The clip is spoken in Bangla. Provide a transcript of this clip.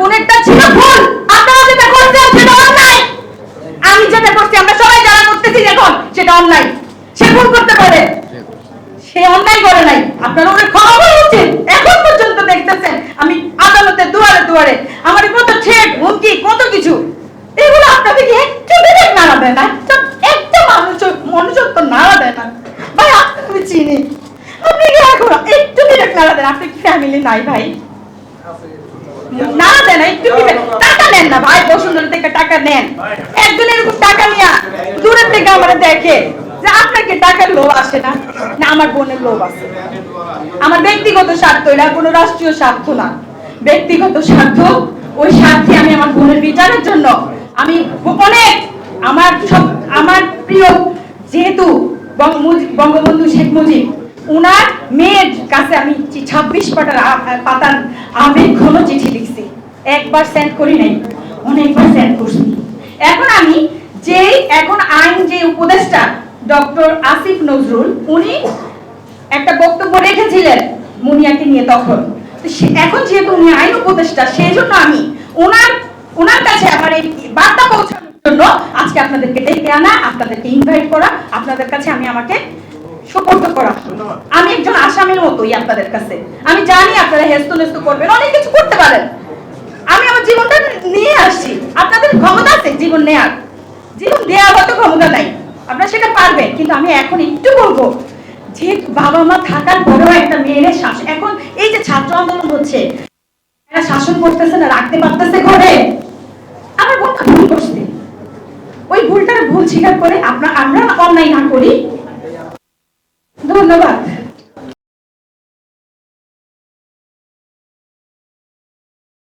বোনেরটা ছিল ভুল। আপনারা যেটা করছেন সেটা অন্যায়। আমি যেটা করছি, আমরা সবাই যারা করতেছি এখন, সেটা অন্যায়। সে ভুল করতে পারে। সে অন্যায় করে নাই। আপনারা ওরে ক্ষমা করা উচিত। এখন পর্যন্ত দেখতেছেন, আমি আদালতে দুয়ারে দুয়ারে আমার কত ছেট হুমকি, কত কিছু, এগুলো আপনাদেরকে একটু বিবেক নাড়া দেয় না? একটা একটা মানুষ তো নাড়া দেয় না। ভাই, আপনাকে চিনি। আপনি কি এখন একটু বিবেক নাড়া দেন আপনি ফ্যামিলি নাই ভাই? না দেন, একটু দিবেন। টাকা নেন না ভাই, বসুন্ধরা থেকে টাকা নেন। একজন এরকম টাকা নিয়ে দূরের থেকে আমরা দেখে যে আপনাকে টাকার লোভ আসে না না, আমার বোনের লোভ আছে আমার ব্যক্তিগত স্বার্থ এটা কোনো রাষ্ট্রীয় স্বার্থ না। ব্যক্তিগত স্বার্থ, ওই স্বার্থে আমি আমার বোনের বিচারের জন্য আমি অনেক আমার সব, আমার প্রিয় যেহেতু বঙ্গবন্ধু শেখ মুজিব উনার মেয়ের কাছে আমি ছাব্বিশ পাতার আ- পাতার আবেগ ঘন চিঠি লিখছি। একবার সেন্ড করি নাই, অনেকবার সেন্ড করছি। এখন আমি যেই এখন আইন যে উপদেষ্টা ডক্টর আসিফ নজরুল, উনি একটা বক্তব্য রেখেছিলেন মুনিয়াকে নিয়ে তখন। এখন যেহেতু উনি আইন উপদেষ্টা, সেই জন্য আমি ওনার ওনার কাছে আমার এই বার্তা পৌঁছানোর জন্য আজকে আপনাদেরকে ডেকে আনা, আপনাদেরকে ইনভাইট করা, আপনাদের কাছে আমি আমাকে সুপর্দ করা। আমি একজন আসামির মতোই আপনাদের কাছে। আমি জানি আপনারা হেস্ত নেস্ত করবেন, অনেক কিছু করতে পারেন। আমি আমার জীবনটা নিয়ে আসছি। আপনাদের ক্ষমতা আছে জীবন নেয়ার। জীবন দেওয়ার মতো ক্ষমতা নাই। আপনারা সেটা পারবেন, কিন্তু আমি এখন একটু বলব, যে বাবা মা থাকার পরেও একটা মেয়ের শাসন এখন এই যে ছাত্র আন্দোলন হচ্ছে, এরা শাসন করতেছে না, রাখতে পারতেছে ঘরে আমার বোনটা ভুল করছে। ওই ভুলটার ভুল স্বীকার করে আপনার আমরা অন্যায় না করি। ধন্যবাদ